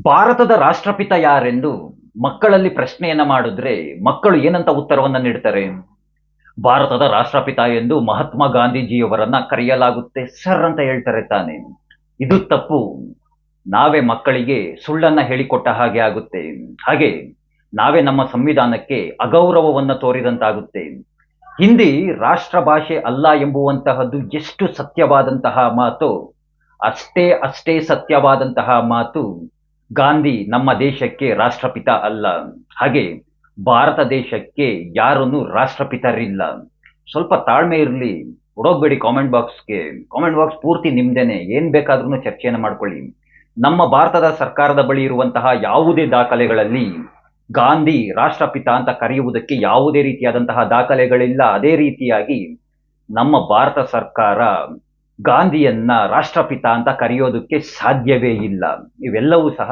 ಭಾರತದ ರಾಷ್ಟ್ರಪಿತ ಯಾರೆಂದು ಮಕ್ಕಳಲ್ಲಿ ಪ್ರಶ್ನೆಯನ್ನ ಮಾಡಿದ್ರೆ ಮಕ್ಕಳು ಏನಂತ ಉತ್ತರವನ್ನ ನೀಡ್ತಾರೆ? ಭಾರತದ ರಾಷ್ಟ್ರಪಿತ ಎಂದು ಮಹಾತ್ಮ ಗಾಂಧೀಜಿಯವರನ್ನ ಕರೆಯಲಾಗುತ್ತೆ ಸರ್ ಅಂತ ಹೇಳ್ತಾರೆ ತಾನೆ. ಇದು ತಪ್ಪು. ನಾವೇ ಮಕ್ಕಳಿಗೆ ಸುಳ್ಳನ್ನ ಹೇಳಿಕೊಟ್ಟ ಹಾಗೆ ಆಗುತ್ತೆ. ಹಾಗೆ ನಾವೇ ನಮ್ಮ ಸಂವಿಧಾನಕ್ಕೆ ಅಗೌರವವನ್ನ ತೋರಿದಂತಾಗುತ್ತೆ. ಹಿಂದಿ ರಾಷ್ಟ್ರ ಭಾಷೆ ಅಲ್ಲ ಎಂಬುವಂತಹದ್ದು ಎಷ್ಟು ಸತ್ಯವಾದಂತಹ ಮಾತು, ಅಷ್ಟೇ ಅಷ್ಟೇ ಸತ್ಯವಾದಂತಹ ಮಾತು ಗಾಂಧಿ ನಮ್ಮ ದೇಶಕ್ಕೆ ರಾಷ್ಟ್ರಪಿತ ಅಲ್ಲ. ಹಾಗೆ ಭಾರತ ದೇಶಕ್ಕೆ ಯಾರನ್ನು ರಾಷ್ಟ್ರಪಿತರಿಲ್ಲ. ಸ್ವಲ್ಪ ತಾಳ್ಮೆ ಇರಲಿ. ಹುಡೋಗ್ಬೇಡಿ ಕಾಮೆಂಟ್ ಬಾಕ್ಸ್ಗೆ ಕಾಮೆಂಟ್ ಬಾಕ್ಸ್ ಪೂರ್ತಿ ನಿಮ್ದೇನೆ. ಏನ್ ಬೇಕಾದ್ರೂ ಚರ್ಚೆಯನ್ನು ಮಾಡ್ಕೊಳ್ಳಿ. ನಮ್ಮ ಭಾರತದ ಸರ್ಕಾರದ ಬಳಿ ಇರುವಂತಹ ಯಾವುದೇ ದಾಖಲೆಗಳಲ್ಲಿ ಗಾಂಧಿ ರಾಷ್ಟ್ರಪಿತ ಅಂತ ಕರೆಯುವುದಕ್ಕೆ ಯಾವುದೇ ರೀತಿಯಾದಂತಹ ದಾಖಲೆಗಳಿಲ್ಲ. ಅದೇ ರೀತಿಯಾಗಿ ನಮ್ಮ ಭಾರತ ಸರ್ಕಾರ ಗಾಂಧಿಯನ್ನ ರಾಷ್ಟ್ರಪಿತ ಅಂತ ಕರೆಯೋದಕ್ಕೆ ಸಾಧ್ಯವೇ ಇಲ್ಲ. ಇವೆಲ್ಲವೂ ಸಹ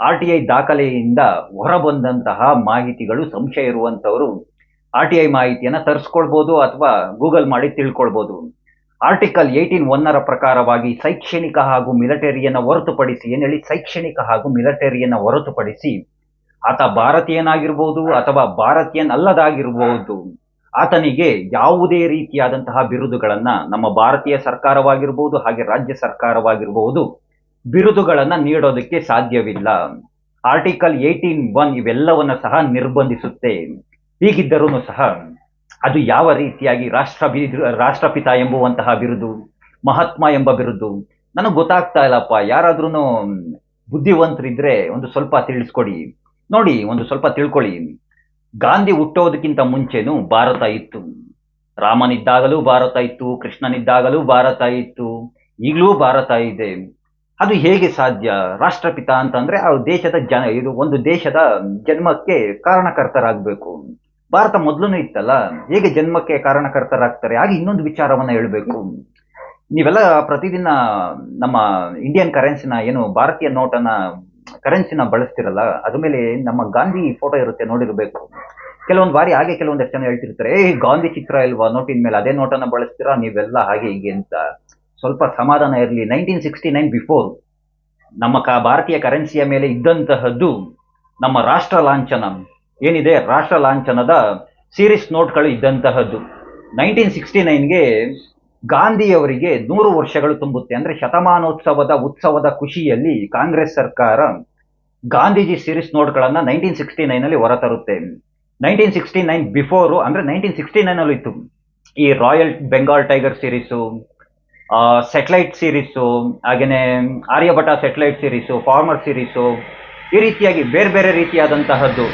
ಆರ್ ಟಿ ಐ ದಾಖಲೆಯಿಂದ ಹೊರಬಂದಂತಹ ಮಾಹಿತಿಗಳು ಸಂಶಯ ಇರುವಂತವರು ಆರ್ ಟಿ ಐ ಮಾಹಿತಿಯನ್ನ ತರಿಸ್ಕೊಳ್ಬಹುದು ಅಥವಾ ಗೂಗಲ್ ಮಾಡಿ ತಿಳ್ಕೊಳ್ಬೋದು. ಆರ್ಟಿಕಲ್ ಏಯ್ಟೀನ್ ಒನ್ನರ ಪ್ರಕಾರವಾಗಿ ಶೈಕ್ಷಣಿಕ ಹಾಗೂ ಮಿಲಿಟರಿಯನ್ನ ಹೊರತುಪಡಿಸಿ ಏನ್ ಹೇಳಿ ಶೈಕ್ಷಣಿಕ ಹಾಗೂ ಮಿಲಿಟರಿಯನ್ನ ಹೊರತುಪಡಿಸಿ, ಆತ ಭಾರತೀಯನಾಗಿರ್ಬೋದು ಅಥವಾ ಭಾರತೀಯನ್ ಅಲ್ಲದಾಗಿರ್ಬೋದು ಆತನಿಗೆ ಯಾವುದೇ ರೀತಿಯಾದಂತಹ ಬಿರುದುಗಳನ್ನ ನಮ್ಮ ಭಾರತೀಯ ಸರ್ಕಾರವಾಗಿರ್ಬೋದು ಹಾಗೆ ರಾಜ್ಯ ಸರ್ಕಾರವಾಗಿರಬಹುದು ಬಿರುದುಗಳನ್ನ ನೀಡೋದಕ್ಕೆ ಸಾಧ್ಯವಿಲ್ಲ. ಆರ್ಟಿಕಲ್ ಏಯ್ಟೀನ್ ಒನ್ ಇವೆಲ್ಲವನ್ನ ಸಹ ನಿರ್ಬಂಧಿಸುತ್ತೆ. ಹೀಗಿದ್ದರೂ ಸಹ ಅದು ಯಾವ ರೀತಿಯಾಗಿ ರಾಷ್ಟ್ರ ರಾಷ್ಟ್ರಪಿತ ಎಂಬುವಂತಹ ಬಿರುದು, ಮಹಾತ್ಮ ಎಂಬ ಬಿರುದು, ನನಗೆ ಗೊತ್ತಾಗ್ತಾ ಇಲ್ಲಪ್ಪ. ಯಾರಾದ್ರೂ ಬುದ್ಧಿವಂತರಿದ್ರೆ ಒಂದು ಸ್ವಲ್ಪ ತಿಳಿಸ್ಕೊಡಿ. ನೋಡಿ, ಒಂದು ಸ್ವಲ್ಪ ತಿಳ್ಕೊಳ್ಳಿ. ಗಾಂಧಿ ಹುಟ್ಟೋದಕ್ಕಿಂತ ಮುಂಚೆನೂ ಭಾರತ ಇತ್ತು. ರಾಮನಿದ್ದಾಗಲೂ ಭಾರತ ಇತ್ತು, ಕೃಷ್ಣನಿದ್ದಾಗಲೂ ಭಾರತ ಇತ್ತು, ಈಗಲೂ ಭಾರತ ಇದೆ. ಅದು ಹೇಗೆ ಸಾಧ್ಯ? ರಾಷ್ಟ್ರಪಿತ ಅಂತಂದ್ರೆ ಆ ದೇಶದ ಜನ, ಇದು ಒಂದು ದೇಶದ ಜನ್ಮಕ್ಕೆ ಕಾರಣಕರ್ತರಾಗಬೇಕು. ಭಾರತ ಮೊದಲು ಇತ್ತಲ್ಲ, ಹೇಗೆ ಜನ್ಮಕ್ಕೆ ಕಾರಣಕರ್ತರಾಗ್ತಾರೆ? ಹಾಗೆ ಇನ್ನೊಂದು ವಿಚಾರವನ್ನ ಹೇಳಬೇಕು. ನೀವೆಲ್ಲ ಪ್ರತಿದಿನ ನಮ್ಮ ಇಂಡಿಯನ್ ಕರೆನ್ಸಿನ ಏನು ಭಾರತೀಯ ನೋಟನ್ನ ಕರೆನ್ಸಿನ ಬಳಸ್ತಿರಲ್ಲ, ಅದ್ರ ಮೇಲೆ ನಮ್ಮ ಗಾಂಧಿ ಫೋಟೋ ಇರುತ್ತೆ, ನೋಡಿರ್ಬೇಕು. ಕೆಲವೊಂದು ಬಾರಿ ಹಾಗೆ ಕೆಲವೊಂದಷ್ಟು ಜನ ಹೇಳ್ತಿರ್ತಾರೆ ಏ ಗಾಂಧಿ ಚಿತ್ರ ಇಲ್ವಾ? ನೋಟಿನ ಮೇಲೆ ಅದೇ ನೋಟನ್ನ ಬಳಸ್ತೀರಾ? ನೀವೆಲ್ಲ ಹಾಗೆ ಹೀಗೆ ಅಂತ. ಸ್ವಲ್ಪ ಸಮಾಧಾನ ಇರಲಿ. ನೈನ್ಟೀನ್ ಸಿಕ್ಸ್ಟಿ ನೈನ್ ಬಿಫೋರ್ ನಮ್ಮ ಕ, ಭಾರತೀಯ ಕರೆನ್ಸಿಯ ಮೇಲೆ ಇದ್ದಂತಹದ್ದು ನಮ್ಮ ರಾಷ್ಟ್ರ ಲಾಂಛನ. ಏನಿದೆ? ರಾಷ್ಟ್ರ ಲಾಂಛನದ ಸೀರೀಸ್ ನೋಟ್ಗಳು ಇದ್ದಂತಹದ್ದು. ನೈನ್ಟೀನ್ ಸಿಕ್ಸ್ಟಿ ನೈನ್ಗೆ ಗಾಂಧಿಯವರಿಗೆ ನೂರು ವರ್ಷಗಳು ತುಂಬುತ್ತೆ. ಅಂದ್ರೆ ಶತಮಾನೋತ್ಸವದ ಉತ್ಸವದ ಖುಷಿಯಲ್ಲಿ ಕಾಂಗ್ರೆಸ್ ಸರ್ಕಾರ ಗಾಂಧೀಜಿ ಸೀರೀಸ್ ನೋಟ್ಗಳನ್ನು ನೈನ್ಟೀನ್ ಸಿಕ್ಸ್ಟಿ ನೈನಲ್ಲಿ ಹೊರತರುತ್ತೆ. ನೈನ್ಟೀನ್ ಸಿಕ್ಸ್ಟಿ ನೈನ್ ಬಿಫೋರು, ಅಂದ್ರೆ ನೈನ್ಟೀನ್ ಸಿಕ್ಸ್ಟಿ ಇತ್ತು ಈ royal Bengal tiger series satellite series, ಹಾಗೇನೆ Aryabhata satellite series, farmer series, ಈ ರೀತಿಯಾಗಿ ಬೇರೆ ಬೇರೆ ರೀತಿಯಾದಂತಹದ್ದು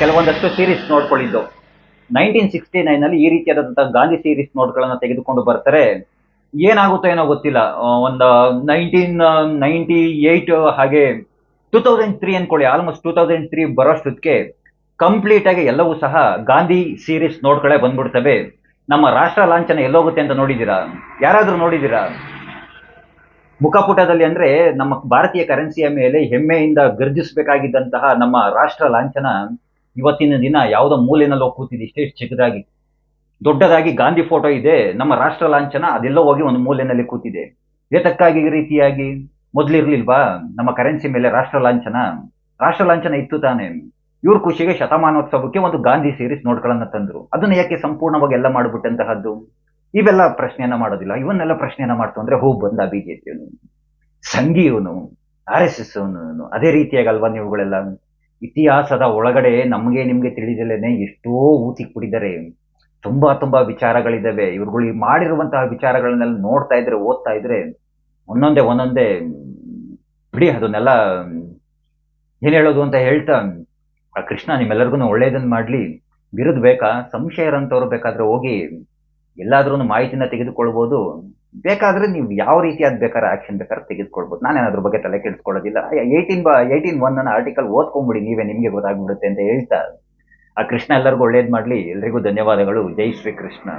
ಕೆಲವೊಂದಷ್ಟು ಸೀರೀಸ್ ನೋಡ್ಕೊಳ್ಳಿದ್ದು. ನೈನ್ಟೀನ್ ಸಿಕ್ಸ್ಟಿ ನೈನಲ್ಲಿ ಈ ರೀತಿಯಾದಂತಹ ಗಾಂಧಿ ಸೀರೀಸ್ ನೋಟ್ಗಳನ್ನು ತೆಗೆದುಕೊಂಡು ಬರ್ತಾರೆ. ಏನಾಗುತ್ತೋ ಏನೋ ಗೊತ್ತಿಲ್ಲ. ಒಂದು ನೈನ್ಟೀನ್ ನೈನ್ಟಿ ಏಯ್ಟ್ ಹಾಗೆ ಟೂ ತೌಸಂಡ್ ತ್ರೀ ಅನ್ಕೊಳ್ಳಿ ಆಲ್ಮೋಸ್ಟ್ ಟೂ ತೌಸಂಡ್ ತ್ರೀ ಬರೋಷ್ಟೊತ್ತಿಗೆ ಕಂಪ್ಲೀಟ್ ಆಗಿ ಎಲ್ಲವೂ ಸಹ ಗಾಂಧಿ ಸೀರೀಸ್ ನೋಡ್ಕೊಳ್ಳೆ ಬಂದ್ಬಿಡ್ತವೆ. ನಮ್ಮ ರಾಷ್ಟ್ರ ಲಾಂಛನ ಎಲ್ಲೋಗುತ್ತೆ ಅಂತ ನೋಡಿದ್ದೀರಾ? ಯಾರಾದ್ರೂ ನೋಡಿದ್ದೀರಾ? ಮುಖಪುಟದಲ್ಲಿ ಅಂದ್ರೆ ನಮ್ಮ ಭಾರತೀಯ ಕರೆನ್ಸಿಯ ಮೇಲೆ ಹೆಮ್ಮೆಯಿಂದ ಗರ್ಜಿಸಬೇಕಾಗಿದ್ದಂತಹ ನಮ್ಮ ರಾಷ್ಟ್ರ ಲಾಂಛನ ಇವತ್ತಿನ ದಿನ ಯಾವುದೋ ಮೂಲೆಯಲ್ಲಿ ಕೂತಿದೆ, ಇಷ್ಟೇ ಚಿಕ್ಕದಾಗಿ. ದೊಡ್ಡದಾಗಿ ಗಾಂಧಿ ಫೋಟೋ ಇದೆ. ನಮ್ಮ ರಾಷ್ಟ್ರ ಲಾಂಛನ ಅದೆಲ್ಲೋ ಹೋಗಿ ಒಂದು ಮೂಲೆಯಲ್ಲಿ ಕೂತಿದೆ. ಏತಕ್ಕಾಗಿ ರೀತಿಯಾಗಿ? ಮೊದ್ಲಿರ್ಲಿಲ್ವಾ? ನಮ್ಮ ಕರೆನ್ಸಿ ಮೇಲೆ ರಾಷ್ಟ್ರ ಲಾಂಛನ. ರಾಷ್ಟ್ರ ಲಾಂಛನ ಇತ್ತು ತಾನೆ. ಇವ್ರ ಖುಷಿಗೆ ಶತಮಾನೋತ್ಸವಕ್ಕೆ ಒಂದು ಗಾಂಧಿ ಸೀರೀಸ್ ನೋಟ್ಗಳನ್ನ ತಂದ್ರು. ಅದನ್ನ ಯಾಕೆ ಸಂಪೂರ್ಣವಾಗಿ ಎಲ್ಲ ಮಾಡ್ಬಿಟ್ಟಂತಹದ್ದು? ಇವೆಲ್ಲ ಪ್ರಶ್ನೆಯನ್ನ ಮಾಡೋದಿಲ್ಲ. ಇವನ್ನೆಲ್ಲ ಪ್ರಶ್ನೆಯನ್ನ ಮಾಡ್ತು ಅಂದ್ರೆ ಹೂ ಬಂದ ಬಿಜೆಪಿಯವನು. ಸಂಘೀಯವನು, ಆರ್ ಎಸ್ ಎಸ್ ಅವನು ಅದೇ ರೀತಿಯಾಗಿ ಅಲ್ವಾ ನೀವುಗಳೆಲ್ಲ? ಇತಿಹಾಸದ ಒಳಗಡೆ ನಮಗೆ ನಿಮ್ಗೆ ತಿಳಿದಲೇನೆ ಎಷ್ಟೋ ಊತಿಕ್ಬಿಟ್ಟಿದ್ದಾರೆ ತುಂಬಾ ತುಂಬಾ ವಿಚಾರಗಳಿದ್ದಾವೆ ಇವ್ರುಗಳು ಮಾಡಿರುವಂತಹ ವಿಚಾರಗಳನ್ನೆಲ್ಲ ನೋಡ್ತಾ ಇದ್ರೆ, ಓದ್ತಾ ಇದ್ರೆ, ಒಂದೊಂದೇ ಒಂದೊಂದೇ, ಬಿಡಿ ಅದನ್ನೆಲ್ಲ, ಏನ್ ಹೇಳೋದು ಅಂತ ಹೇಳ್ತಾ ಆ ಕೃಷ್ಣ ನಿಮ್ಮೆಲ್ಲರಿಗೂ ಒಳ್ಳೇದನ್ನು ಮಾಡಲಿ. ಬಿರುದು ಬೇಕಾ? ಸಂಶಯ ಇರೋಂಥವ್ರು ಬೇಕಾದ್ರೆ ಹೋಗಿ ಎಲ್ಲಾದ್ರೂ ಮಾಹಿತಿನ ತೆಗೆದುಕೊಳ್ಬೋದು. ಬೇಕಾದ್ರೆ ನೀವು ಯಾವ ರೀತಿಯಾದ ಬೇಕಾದ್ರೆ ಆಕ್ಷನ್ ಬೇಕಾದ್ರೆ ತೆಗೆದುಕೊಳ್ಬೋದು. ನಾನೇನು ಅದ್ರ ಬಗ್ಗೆ ತಲೆ ಕೆಡಿಸ್ಕೊಳ್ಳೋದಿಲ್ಲ. ಏಯ್ಟೀನ್ ಬ ಏಯ್ಟೀನ್ ಒನ್ ಅನ್ನ ಆರ್ಟಿಕಲ್ ಓದ್ಕೊಂಬಿಡಿ, ನೀವೇ ನಿಮಗೆ ಗೊತ್ತಾಗ್ಬಿಡುತ್ತೆ ಅಂತ ಹೇಳ್ತಾ. ಆ ಕೃಷ್ಣ ಎಲ್ಲರಿಗೂ ಒಳ್ಳೇದು ಮಾಡಲಿ. ಎಲ್ರಿಗೂ ಧನ್ಯವಾದಗಳು. ಜೈ ಶ್ರೀ ಕೃಷ್ಣ.